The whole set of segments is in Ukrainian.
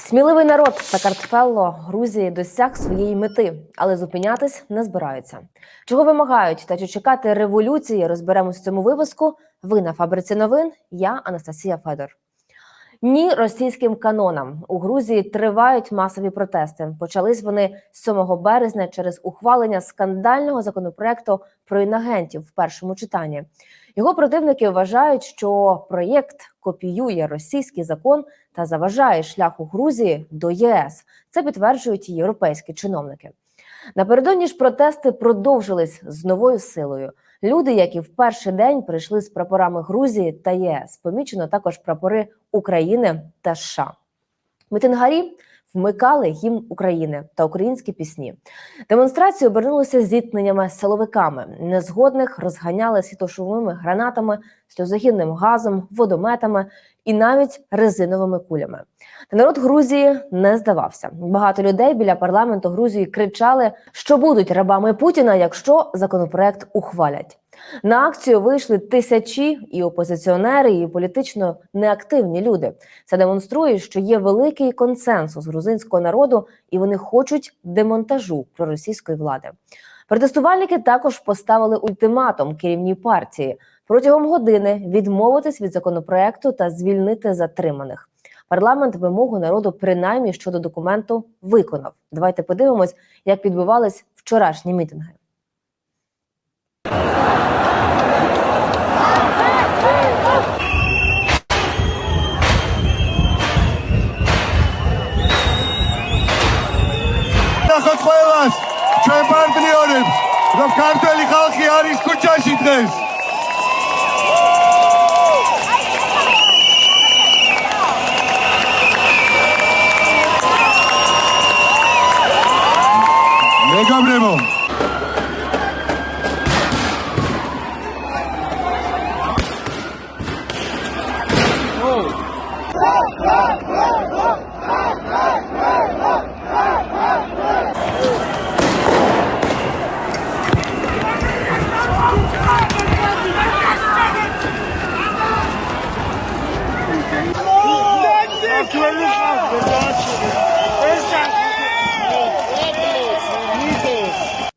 Сміливий народ Сакартфелло Грузії досяг своєї мети, але зупинятись не збираються. Чого вимагають та чи чекати революції? Розберемось в цьому випуску. Ви на фабриці новин. Я Анастасія Федор. Ні російським канонам у Грузії тривають масові протести. Почались вони 7 березня через ухвалення скандального законопроекту про інагентів в першому читанні. Його противники вважають, що проєкт копіює російський закон та заважає шляху Грузії до ЄС. Це підтверджують європейські чиновники. Напередодні ж протести продовжились з новою силою. Люди, які в перший день прийшли з прапорами Грузії та ЄС, помічено також прапори України та США. Митингарі вмикали гімн України та українські пісні. Демонстрації обернулися зіткненнями з силовиками. Незгодних розганяли світошумовими гранатами, сльозогінним газом, водометами і навіть резиновими кулями. Та народ Грузії не здавався. Багато людей біля парламенту Грузії кричали, що будуть рабами Путіна, якщо законопроект ухвалять. На акцію вийшли тисячі і опозиціонери, і політично неактивні люди. Це демонструє, що є великий консенсус грузинського народу, і вони хочуть демонтажу проросійської влади. Протестувальники також поставили ультиматум керівній партії протягом години відмовитись від законопроекту та звільнити затриманих. Парламент вимогу народу принаймні щодо документу виконав. Давайте подивимось, як відбувались вчорашні мітинги. ნახოთ ყველას ჩვენ პარტნიორებს რომ ქართველი ხალხი არის ქუჩაში დღეს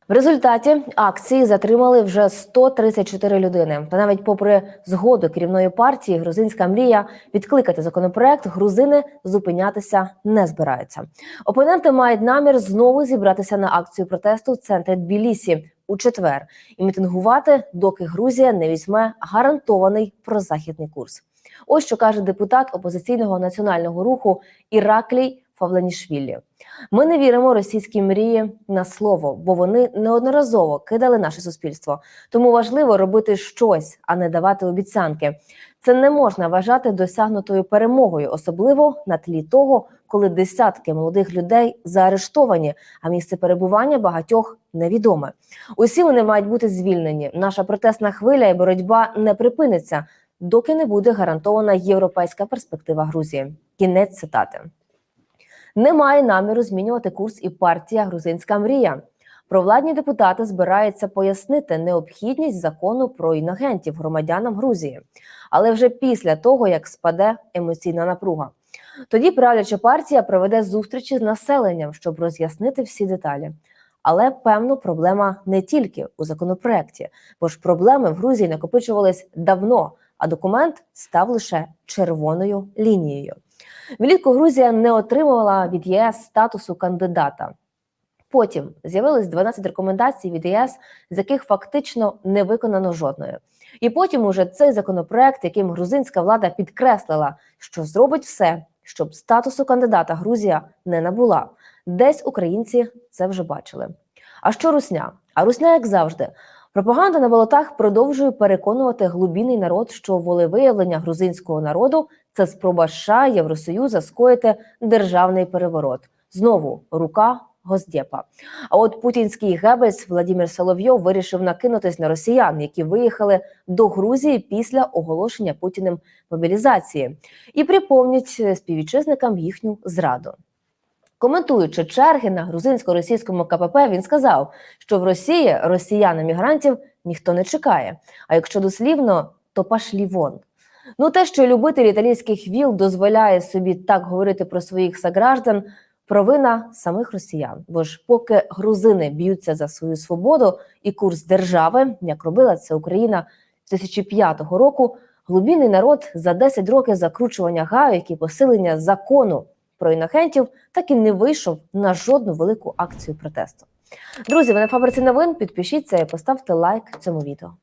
В результаті акції затримали вже 134 людини. Та навіть попри згоду керівної партії, грузинська мрія відкликати законопроект, грузини зупинятися не збираються. Опоненти мають намір знову зібратися на акцію протесту в центрі Тбілісі у четвер і мітингувати, доки Грузія не візьме гарантований прозахідний курс. Ось що каже депутат опозиційного національного руху Іраклій Фавланішвілі. Ми не віримо російській мрії на слово, бо вони неодноразово кидали наше суспільство. Тому важливо робити щось, а не давати обіцянки. Це не можна вважати досягнутою перемогою, особливо на тлі того, коли десятки молодих людей заарештовані, а місце перебування багатьох невідоме. Усі вони мають бути звільнені. Наша протестна хвиля і боротьба не припиниться, доки не буде гарантована європейська перспектива Грузії. Кінець цитати. Немає наміру змінювати курс і партія Грузинська мрія. Провладні депутати збираються пояснити необхідність закону про інагентів громадянам Грузії, але вже після того, як спаде емоційна напруга. Тоді правляча партія проведе зустрічі з населенням, щоб роз'яснити всі деталі. Але певно, проблема не тільки у законопроекті, бо ж проблеми в Грузії накопичувались давно, а документ став лише червоною лінією. Влітку Грузія не отримувала від ЄС статусу кандидата. Потім з'явилось 12 рекомендацій від ЄС, з яких фактично не виконано жодної. І потім уже цей законопроект, яким грузинська влада підкреслила, що зробить все, щоб статусу кандидата Грузія не набула. Десь українці це вже бачили. А що русня? А русня, як завжди, пропаганда на болотах продовжує переконувати глубінний народ, що волевиявлення грузинського народу це спроба США Євросоюза скоїти державний переворот. Знову рука Госдепа. А от путінський гебельс Владимир Соловйов вирішив накинутись на росіян, які виїхали до Грузії після оголошення Путіним мобілізації, і припомнять співвітчизникам їхню зраду. Коментуючи черги на грузинсько-російському КПП, він сказав, що в Росії росіян-емігрантів ніхто не чекає. А якщо дослівно, то пашлі вон. Ну, те, що любитель італійських віл дозволяє собі так говорити про своїх сограждан, провина самих росіян. Бо ж поки грузини б'ються за свою свободу і курс держави, як робила це Україна з 2005 року, глубінний народ за 10 років закручування гайок і посилення закону про інохентів так і не вийшов на жодну велику акцію протесту. Друзі, ви на фабриці новин. Підпишіться і поставте лайк цьому відео.